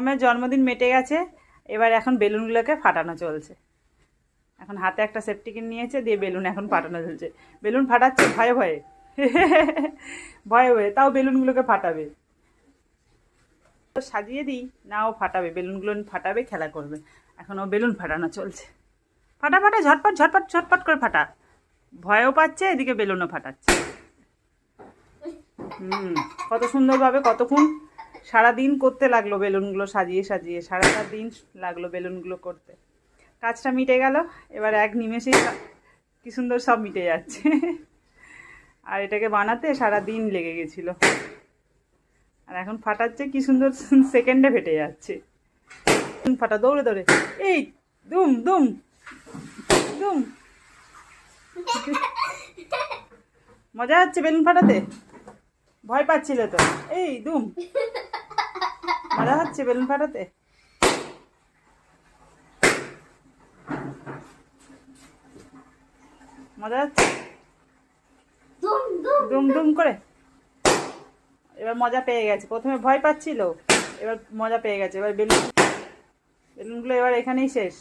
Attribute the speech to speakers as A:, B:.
A: আমার জন্মদিন মেটে গেছে, এবার এখন বেলুনগুলোকে ফাটানো চলছে। এখন হাতে একটা সেফটিকিন নিয়েছে, দিয়ে বেলুন এখন ফাটানো চলছে। বেলুন ফাটাচ্ছে, ভয়ে ভয়ে। ভয়ে ভয়ে, তাও বেলুনগুলোকে ফাটাবে। তো সাজিয়ে দিই, না ও ফাটাবে, বেলুনগুলো ফাটাবে, খেলা করবে। এখন ও বেলুন ফাটানো চলছে। ফাটা ফাটা, ঝটপট ঝটপট ঝটপট করে ফাটা। ভয়ও পাচ্ছে, এদিকে বেলুনও ফাটাচ্ছে। হুম, কত সুন্দরভাবে, কতক্ষণ সারাদিন করতে লাগল বেলুনগুলো সাজিয়ে সাজিয়ে, সারাটা দিন লাগল বেলুনগুলো করতে। কাজটা মিটে গেল, এবার এক নিমেষেই কা- সুন্দর সব মিটে যাচ্ছে। আর এটাকে বানাতে সারা দিন লেগে গেছিল। আর এখন ফাটাচ্ছে কি সুন্দর সেকেন্ডে ফেটে যাচ্ছে। ফাটা, দৌড়ে দৌড়ে। এই, দুম দুম দুম। মজা হচ্ছে বেলুন ফাটাতে? ভয় পাচ্ছিল তো? এই, দুম। মজা হচ্ছে বেলুন ফাটাতে মজা হচ্ছে? দুম দুম করে? এবার মজা পেয়ে গেছে। প্রথমে ভয় পাচ্ছিল এবার মজা পেয়ে গেছে। এবার বেলুন বেলুনগুলো এবার এখানেই শেষ।